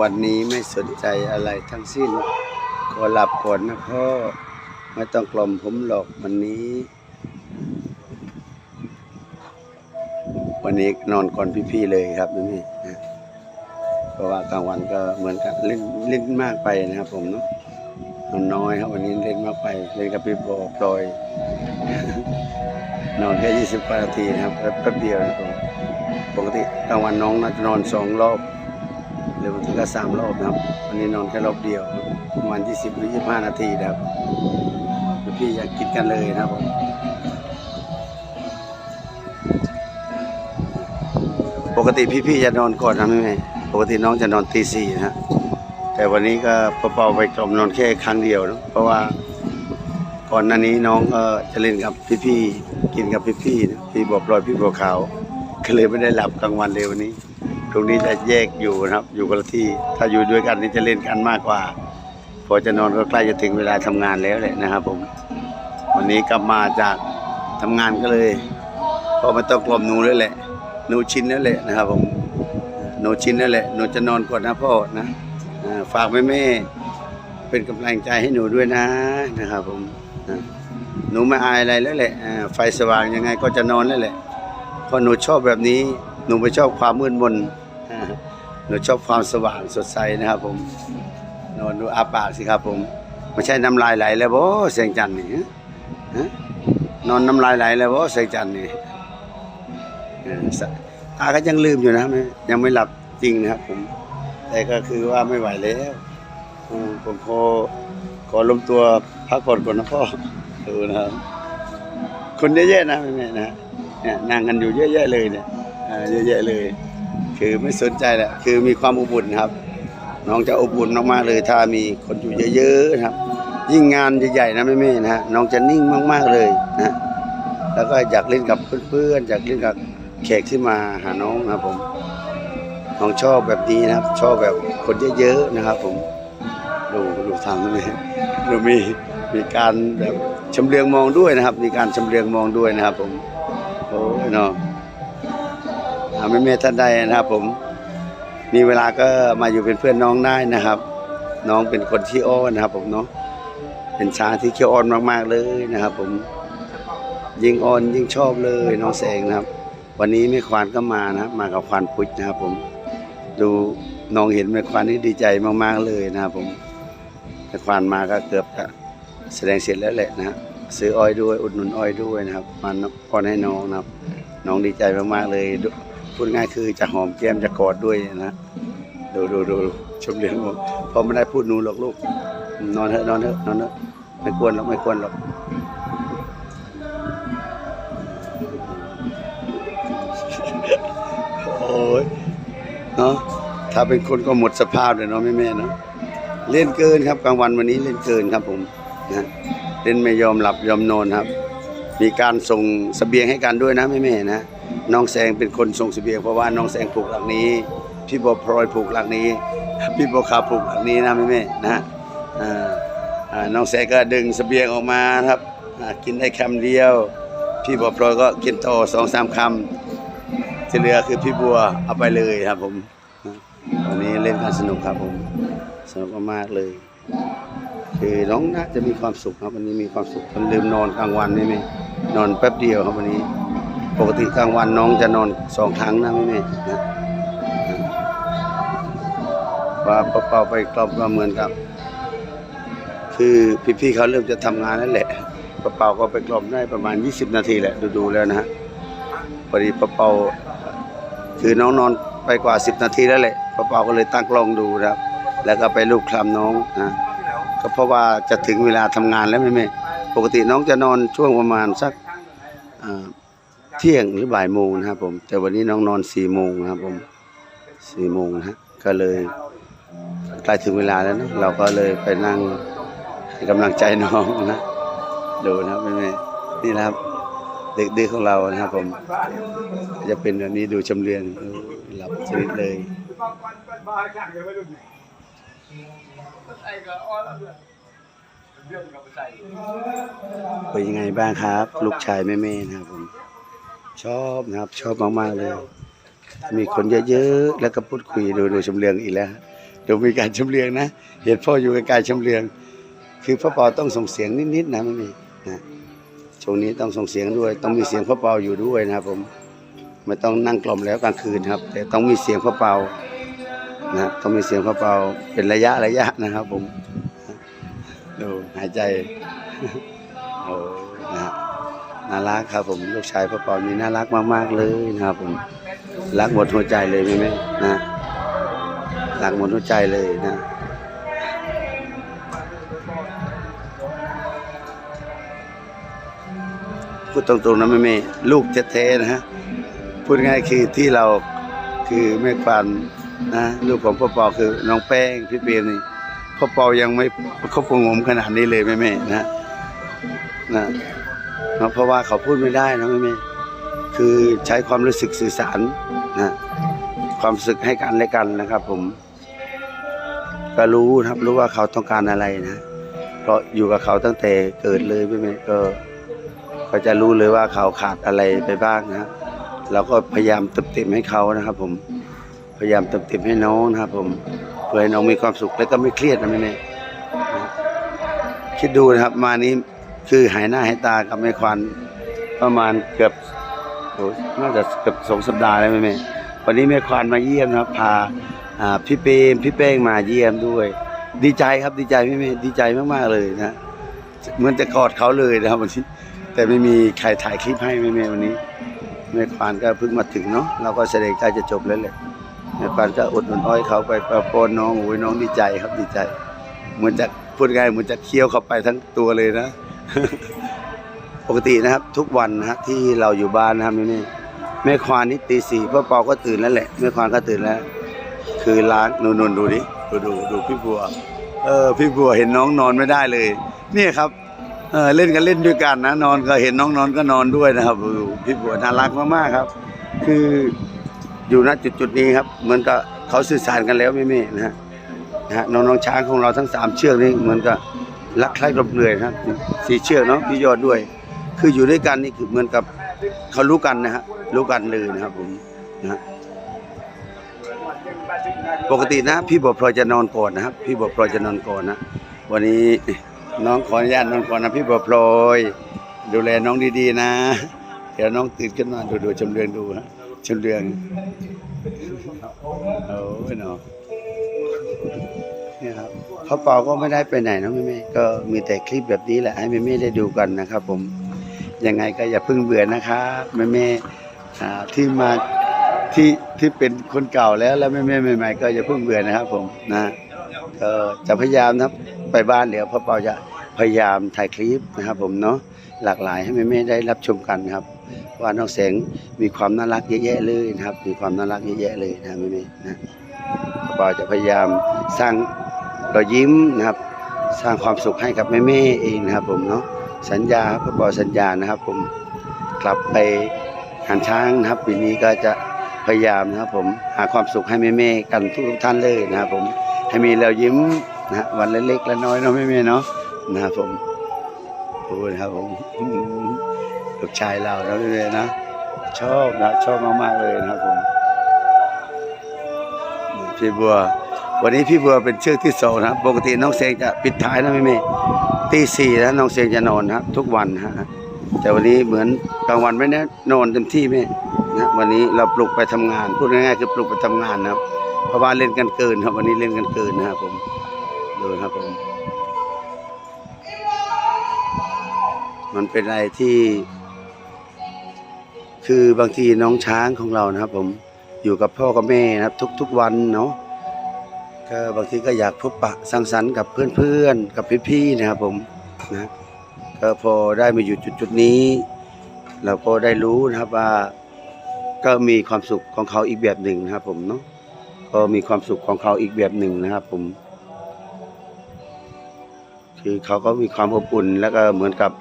วันนี้ไม่สนใจอะไรทั้งสิ้น ขอหลับก่อนนะพ่อ ไม่ต้องกล่อมผมหรอกวันนี้ วันนี้นอนก่อนพี่ๆเลยครับนี่นะเพราะว่ากลางวันก็เหมือนกันเล่นเล่นมากไปนะครับ ผมเนาะนอนน้อยครับวันนี้เล่นมากไปเล่นกับพี่บอพลอย นอนแค่ยี่สิบนาทีนะครับแป๊บเดียวนะครับปกติกลางวันน้องน่าจะนอนสองรอบ หรือบางทีก็สามรอบนะครับ วันนี้นอนแค่รอบเดียว ประมาณยี่สิบหรือยี่สิบห้านาทีนะครับพี่อยากกินกันเลยนะครับผมปกติพี่ๆจะนอนก่อนนะแม่ๆปกติน้องจะนอนตีสี่นะฮะแต่วันนี้ก็เบาๆไปกล่อมนอนแค่ครั้งเดียวนะเพราะว่าก่อนหน้านี้น้องก็จะเล่นกับพี่ๆกินกับพี่ๆพี่บัวปลอยพี่บัวขาวก็เลยไม่ได้หลับกลางวันเลยวันนี้ ตรงนี้จะแยกอยู่นะครับ อยู่คนละที่ ถ้าอยู่ด้วยกันนี่จะเล่นกันมากกว่า พอจะนอนก็ใกล้จะถึงเวลาทำงานแล้วแหละนะครับ ผม วันนี้กลับมาจากทำงานก็เลยพอมาต้องกลมหนูแล้วแหละหนูชินแล้วแหละนะครับ ผมหนูชินแล้วแหละหนูจะนอนก่อนนะพ่อนะฝากแม่แม่ๆเป็นกำลังใจให้หนูด้วยนะนะครับผมหนูไม่อายอะไรแล้วแหละไฟสว่างยังไงก็จะนอนแล้วแหละเพราะหนูชอบแบบนี้หนูไม่ชอบความมืดมน หนูชอบความสว่างสดใสนะครับ ผมนอนดูอาปากสิครับ ผมไม่ใช่น้ำลายไหลแล้วบ่เสียงจันนี่นอนน้ำลายไหลแล้วบ่เสียงจันนี่ตาก็ยังลืมอยู่นะยังไม่หลับจริงนะครับ ผม แต่ก็คือว่าไม่ไหวแล้วผมขอขอลมตัวพักผ่อนก่อนนะพ่อดูนะครับคนเยอะแยะนะแม่ๆนะเนี่ยนั่งกันอยู่เยอะแยะเลยเนี่ยเยอะแยะเลย คือไม่สนใจแหละคือมีความอบอุ่นครับ น้องจะอบอุ่นมากๆเลยถ้ามีคนอยู่เยอะๆครับ ยิ่งงานใหญ่ๆนะแม่ๆนะฮะน้องจะนิ่งมากๆเลยนะแล้วก็อยากเล่นกับเพื่อนๆอยากเล่นกับแขกที่มาหาน้องนะครับผมน้องชอบแบบนี้นะครับ ชอบแบบคนเยอะๆนะครับ ผมดูดูทำนี่ดูมีมีการแบบชำเลืองมองด้วยนะครับ มีการชำเลืองมองด้วยนะครับ ผมโอ้ยเนาะ อาไม่เมท่านใดนะครับ ผมมีเวลาก็มาอยู่เป็นเพื่อนน้องได้นะครับ น้องเป็นคนที่อ้อนนะครับ ผมเนาะเป็นช้างที่เขี้ยวอ้อนมากๆเลยนะครับ ผมยิ่งอ่อนยิ่งชอบเลยน้องแสงนะครับ วันนี้แม่ควานก็มานะมากับควานพุทธนะครับ ผมดูน้องเห็นแม่ควานนี่ดีใจมากๆเลยนะครับ ผมแม่ควานมาก็เกือบจะแสดงเสร็จแล้วแหละนะฮะซื้ออ้อยด้วย อุดหนุนอ้อยด้วยนะครับมันป้อนให้น้องนะครับ น้องดีใจมากๆเลย พูดง่ายคือจะหอมแก้มจะกอดด้วยนะดูดูดูชมเลี้ยงผมพอไม่ได้พูดนูหรอกลูก นอนเถอะนอนเถอะนอนเถอะไม่ควรหรอกไม่ควรหรอกโอ้ยเนาะถ้าเป็นคนก็หมดสภาพเลยเนาะแม่แม่เนาะเล่นเกินครับกลางวันวันนี้เล่นเกินครับผมนะเล่นไม่ยอมหลับยอมนอนครับ มีการส่งเสบียงให้กันด้วยนะแม่แม่นะ น้องแสงเป็นคนส่งสเสบียงเพราะว่าน้องแสงผูกหลังนี้ พี่บอพลอยผูกหลังนี้ พี่บอขาวผูกหลังนี้นะแม่แม่นะอ่าอ่าน้องแสงก็ดึงสเสบียงออกมาครับกินได้คำเดียว พี่บอพลอยก็กินต่อสองสามคำที่เหลือคือพี่บัวเอาไปเลยครับผมวันนี้เล่นกันสนุกครับผมสนุกมากเลย คือน้องน่าจะมีความสุขครับวันนี้มีความสุขมันลืมนอนกลางวันนี่ไหมนอนแป๊บเดียวครับวันนี้ ปกติกลางวันน้องจะนอนสองครั้งนะไม่ไมนะว่าเป่าไปกรอบก็เหมือนกับ คือพี่ๆเขาเริ่มจะทำงานแล้วแหละเป่าก็ไปกล่อมได้ประมาณ 20 นาทีแหละดูๆแล้วนะฮะพอดีป้าเปาคือน้องนอนไปกว่าสิบนาทีแล้วแหละป้าเปาก็เลยตั้งกล้องดูนะครับ แล้วก็ไปลูบคลำน้องนะก็เพราะว่าจะถึงเวลาทำงานแล้วไม่แม่ปกติน้องจะนอนช่วงประมาณสักอ่า เที่ยงหรือบ่ายโมงนะครับผม แต่วันนี้น้องนอนสี่โมงนะครับผมสี่โมงนะฮะก็เลยใกล้ถึงเวลาแล้วนะเราก็เลยไปนั่งให้กำลังใจน้องนะดูนะแม่แม่นี่นะครับ เด็กดื้อของเรานะครับผม จะเป็นแบบนี้ดูชำเลืองเออหลับสนิทเลยเป็นยังไงบ้างครับ ลูกชายแม่ๆนะครับผม ชอบนะครับ ชอบมากๆเลย มีคนเยอะๆ แล้วก็พูดคุยดูดูชำเลืองอีกแล้วเดี๋ยวมีการชำเลืองนะ เห็นพ่ออยู่กับการชำเลือง คือพ่อปาต้องส่งเสียงนิดๆนะไม่มีนะช่วงนี้ต้องส่งเสียงด้วย ต้องมีเสียงพ่อเปาอยู่ด้วยนะครับผมไม่ต้องนั่งกล่อมแล้วกลางคืนครับ แต่ต้องมีเสียงพ่อเปานะต้องมีเสียงพ่อเปาเป็นระยะระยะนะครับผมดูหายใจโอ้ น่ารักครับ ผมลูกชายพ่อปานี่น่ารักมากๆเลยนะครับ ผมรักหมดหัวใจเลยแม่แม่นะรักหมดหัวใจเลยนะพูดตรงๆนะแม่แม่ลูกแท้ๆนะฮะพูดง่ายคือที่เราคือแม่ควันนะลูกของพ่อปอคือน้องแป้งพี่เปียมนี่พ่อปอยังไม่คบงมขนาดนี้เลยแม่แม่นะนะ นะเพราะว่าเขาพูดไม่ได้นะแม่แม่คือใช้ความรู้สึกสื่อสารนะความรู้สึกให้กันและกันนะครับ ผม ก็รู้นะครับรู้ว่าเขาต้องการอะไรนะ เพราะอยู่กับเขาตั้งแต่เกิดเลยแม่แม่ก็ก็จะรู้เลยว่าเขาขาดอะไรไปบ้างนะเราก็พยายามเติมเต็มให้เขานะครับ ผมพยายามเติมเต็มให้น้องนะครับผมเพื่อให้น้องมีความสุขและก็ไม่เครียดนะแม่เนี่ยนะคิดดูนะครับ มานี้ คือหายหน้าหายตากับแม่ควันประมาณเกือบโอ้น่าจะเกือบสองสัปดาห์แล้วแม่แม่วันนี้แม่ควันมาเยี่ยมนะครับพาพี่เปรมพี่เป้งมาเยี่ยมด้วย ดีใจครับดีใจแม่แม่ดีใจมากๆเลยนะเหมือนจะกอดเขาเลยนะครับวันนี้แต่ไม่มีใครถ่ายคลิปให้แม่แม่วันนี้แม่ควานก็เพิ่งมาถึงเนาะเราก็แสดงใกล้จะจบแล้วแหละแม่ควานก็อดหนุนอ้อยเขาไปประปนน้องโอ้ยน้องดีใจครับดีใจเหมือนจะพูดง่ายเหมือนจะเคี้ยวเข้าไปทั้งตัวเลยนะ ปกตินะครับ ทุกวันนะฮะที่เราอยู่บ้านนะครับแม่แม่แม่ควานนี่ตีสี่พ่อเปาก็ตื่นแล้วแหละแม่ควานก็ตื่นแล้ว คือล้างนูนๆดูดิดูดูดูพี่บัว เออ พี่บัวเห็นน้องนอนไม่ได้เลย เนี่ยครับเออเล่นกันเล่นด้วยกันนะนอนก็เห็นน้องนอนก็นอนด้วยนะครับพี่บัวน่ารักมากๆครับ คืออยู่ณจุดจุดๆนี้ครับ เหมือนกับเขาสื่อสารกันแล้วไม่ไม่นะฮะนะฮะน้องๆช้างของเราทั้งสามเชือกนี่เหมือนกับ รักใคร่กลมเกลื่อยนะครับสี่เชือกเนาะพี่ยอดด้วย คืออยู่ด้วยกันนี่คือเหมือนกับเขารู้กันนะฮะรู้กันเลยนะครับผมนะปกตินะ พี่บัวพลอยจะนอนก่อนนะครับ พี่บัวพลอยจะนอนก่อนนะวันนี้น้องขออนุญาตนอนก่อนนะพี่บัวพลอย ดูแลน้องดีๆนะ เดี๋ยวน้องตื่นขึ้นมาดูดูชมเรืองดูฮะชมเรืองโอ้ยเนาะเนี่ยครับ เขาเป่าก็ไม่ได้ไปไหนนะแม่ๆก็มีแต่คลิปแบบนี้แหละให้แม่ๆได้ดูกันนะครับ ผมยังไงก็อย่าเพิ่งเบื่อนะครับแม่ๆอ่ที่มาที่ที่เป็นคนเก่าแล้วแล้วแม่ๆใหม่ๆก็อย่าเพิ่งเบื่อนะครับ ผมนะก็จะพยายามนะครับไปบ้านเดี๋ยวพ่อเปาจะพยายามถ่ายคลิปนะครับ ผมเนาะหลากหลายให้แม่ๆได้รับชมกันครับ ว่าน้องแสงมีความน่ารักเยอะแยะเลยนะครับ มีความน่ารักเยอะแยะเลยนะแม่ๆนะพ่อเปาจะพยายามสร้าง รอยยิ้มนะครับ สร้างความสุขให้กับแม่ๆเองนะครับ ผมเนาะสัญญาครับพ่อเปาสัญญานะครับ ผมกลับไปหันช้างนะครับปีนี้ก็จะพยายามนะครับผมหาความสุขให้แม่ๆกันทุกๆท่านเลยนะครับผมให้มีเรายิ้มนะวันเล็กๆและน้อยๆเนาะไม่แม่เนาะนะครับผมพูดนะครับผมลูกชายเรานะไม่แม่นะชอบนะชอบมากๆเลยนะครับผมพี่บัว วันนี้พี่บัวเป็นเชือกที่สองนะครับปกติน้องเซงจะปิดท้ายนะไม่แม่ตีสี่แล้วน้องเซงจะนอนนะครับ ทุกวันนะฮะแต่วันนี้เหมือนกลางวันไม่ได้นอนเต็มที่แม่นะวันนี้เราปลุกไปทำงาน พูดง่ายๆคือปลุกไปทำงานนะครับ เพราะว่าเล่นกันเกินครับ วันนี้เล่นกันเกินนะครับผมดูนะครับผมมันเป็นอะไรที่ คือบางทีน้องช้างของเรานะครับ ผมอยู่กับพ่อกับแม่นะครับ ทุกๆวันเนาะ ก็บางทีก็อยากพบปะสังสรรค์กับเพื่อนๆ กับพี่ๆนะครับผมนะก็พอได้มาอยู่จุดๆนี้ เราก็ได้รู้นะครับว่าก็มีความสุขของเขาอีกแบบหนึ่งนะครับ ผมเนาะก็มีความสุขของเขาอีกแบบหนึ่งนะครับ ผม คือเขาก็มีความอบอุ่นแล้วก็เหมือนกับ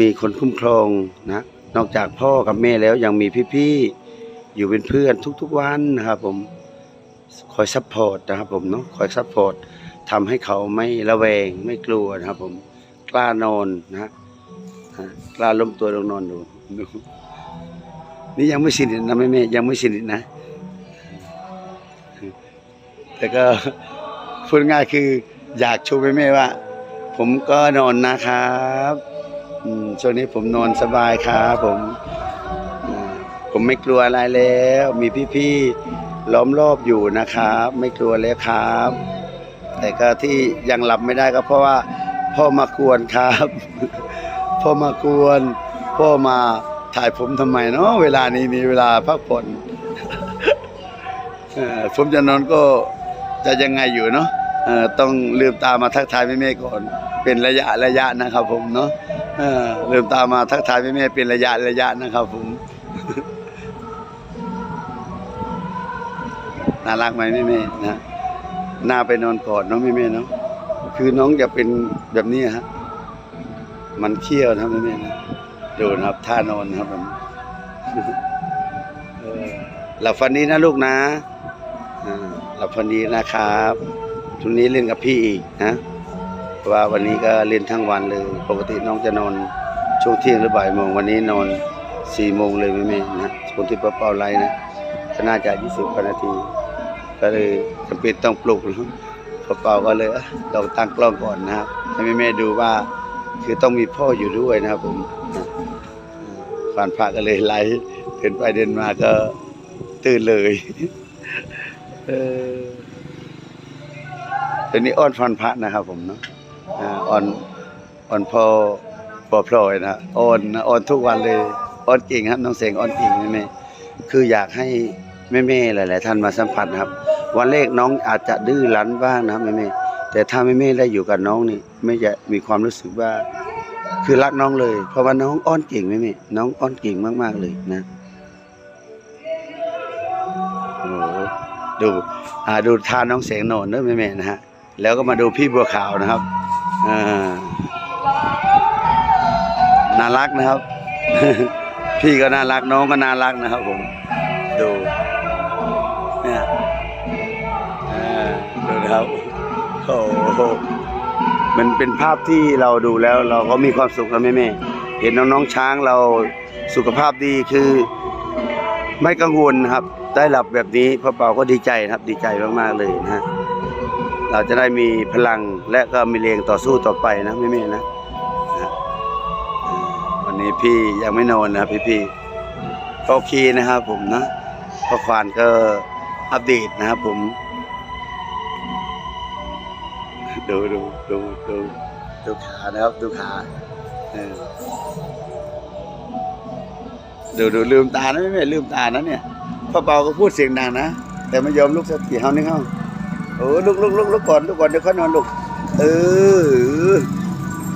มีคนคุ้มครองนะ นอกจากพ่อกับแม่แล้วยังมีพี่ๆอยู่เป็นเพื่อนทุกๆวันนะครับ ผม คอยซัพพอร์ตนะครับผมเนาะคอยซัพพอร์ตทำให้เขาไม่ระแวงไม่กลัวนะครับผมกล้านอนนะฮะกล้าล้มตัวลงนอนดูดูนี่ยังไม่สนิทนะแม่แม่ยังไม่สนิทนะ แต่ก็พูดง่ายคือ อยากชูแม่ๆว่า ผมก็นอนนะครับช่วงนี้ผมนอนสบายครับผมอืมผมไม่กลัวอะไรแล้ว มีพี่ๆ ล้อมรอบอยู่นะครับ ไม่กลัวแล้วครับ แต่ก็ที่ยังหลับไม่ได้ก็เพราะว่า พ่อมากวนครับ พ่อมากวน พ่อมาถ่ายผมทำไมเนาะเวลานี้มีเวลาพักผ่อนผมจะนอนก็จะยังไงอยู่เนาะต้องลืมตามาทักทายแม่ๆก่อน เป็นระยะระยะนะครับ ผมเนาะลืมตามาทักทายแม่ๆเป็นระยะระยะนะครับ ผม น่ารักไหมแม่ๆนะน่าไปนอนกอดเนาะแม่ๆเนาะคือน้องจะเป็นแบบนี้ฮะมันเคี้ยวนะครับแม่นะดูนะครับท่านอนนะครับผมเออหลับฝันดีนะลูกนะอ่าหลับฝันดีนะครับทุนนี้เล่นกับพี่อีกนะเพราะว่าวันนี้ก็เล่นทั้งวันเลย ปกติน้องจะนอนช่วงเที่ยงหรือบ่ายโมงวันนี้นอนสี่โมงเลยแม่แม่นะคนที่เป่าๆไลน์นะก็น่าจะยี่สิบนาที ก็เลยจำเป็นต้องปลุกนะเป่าก็เลยเอ้ยลองตั้งกล้องก่อนนะครับให้แม่แม่ดูว่าคือต้องมีพ่ออยู่ด้วยนะครับผมนะฝันพระก็เลยไลฟ์เดินไปเดินมาก็ตื่นเลยเออตอนนี้อ้อนฟันพระนะครับผมเนาะอ่อนอ้อนพอพอพลอยนะอ้อนอ้อนทุกวันเลยอ้อนเก่งครับน้องเสงอ้อนเก่งแม่คืออยากให้แม่ๆหลาย ๆ ท่านมาสัมผัสครับ วันแรกน้องอาจจะดื้อรั้นบ้างนะครับแม่แต่ถ้าแม่ๆได้อยู่กับน้องนี่ไม่จะมีความรู้สึกว่า คือรักน้องเลย เพราะว่าน้องอ้อนเก่งแม่ๆน้องอ้อนเก่งมากๆเลยนะโอ้ดูอ่าดูทานน้องเสียงโหนนด้วยแม่ๆนะฮะแล้วก็มาดูพี่บัวขาวนะครับอ่าน่ารักนะครับ พี่ก็น่ารักน้องก็น่ารักนะครับผม นะครับโอ้โหมันเป็นภาพที่เราดูแล้วเราก็มีความสุขนะแม่ๆเห็นน้องๆช้างเราสุขภาพดีคือ ไม่กังวลครับ ได้หลับแบบนี้พ่อเปาก็ดีใจครับดีใจมากๆเลยนะฮะเราจะได้มีพลังและก็มีแรงต่อสู้ต่อไปนะแม่ๆนะนะวันนี้พี่ยังไม่นอนนะครับพี่ๆก็โอเคนะครับผมนะพ่อควานก็อัปเดตนะครับผม ดูดูดูดูดูขานะครับดูขาเออดูดูลืมตานะไม่ไม่ลืมตานะเนี่ยพ่อเปาก็พูดเสียงดังนะแต่ไม่ยอมลุกสักทีเฮานี่เฮาโอ้ลุกลุกลุกลุกก่อนลุกก่อนเดี๋ยวค่อยนอนลุกเออ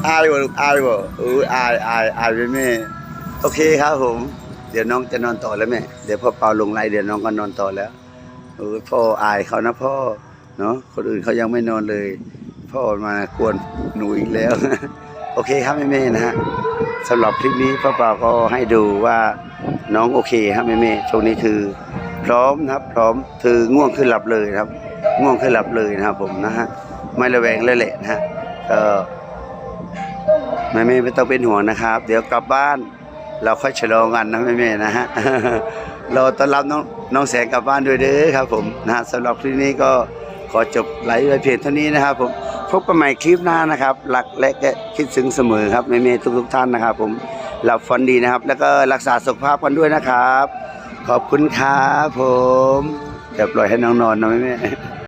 อายบ่ลูกอายบ่เอออายอายอายไปแม่โอเคครับผม เดี๋ยวน้องจะนอนต่อแล้วแม่เดี๋ยวพ่อเปาลงไลน์เดี๋ยวน้องก็นอนต่อแล้วเออพ่ออายเขานะพ่อเนาะคนอื่นเขายังไม่นอนเลย พ่อมากวนหนูอีกแล้ว โอเคครับแม่ๆนะฮะสำหรับคลิปนี้พ่อเปาก็ให้ดูว่าน้องโอเคครับแม่เม่ช่วงนี้คือ พร้อมนะครับ พร้อมคือง่วงขึ้นหลับเลยนะครับ ง่วงขึ้นหลับเลยนะครับผมนะฮะไม่ระแวงเลยแหละนะฮะก็แม่เม่ไม่ต้องเป็นห่วงนะครับ เดี๋ยวกลับบ้านเราค่อยฉลองกันนะแม่เม่นะฮะเราต้อนรับน้องน้องแสงกลับบ้านด้วยเด้อครับผมนะฮะสำหรับคลิปนี้ก็ ขอจบไลฟ์ไว้เพียงเท่านี้นะครับผมพบกันใหม่คลิปหน้านะครับหลักและก็คิดถึงเสมอครับแม่เม่ทุกๆท่านนะครับ ผมหลับฝันดีนะครับ แล้วก็รักษาสุขภาพกันด้วยนะครับ ขอบคุณครับผมเดี๋ยวปล่อยให้น้องนอนนะแม่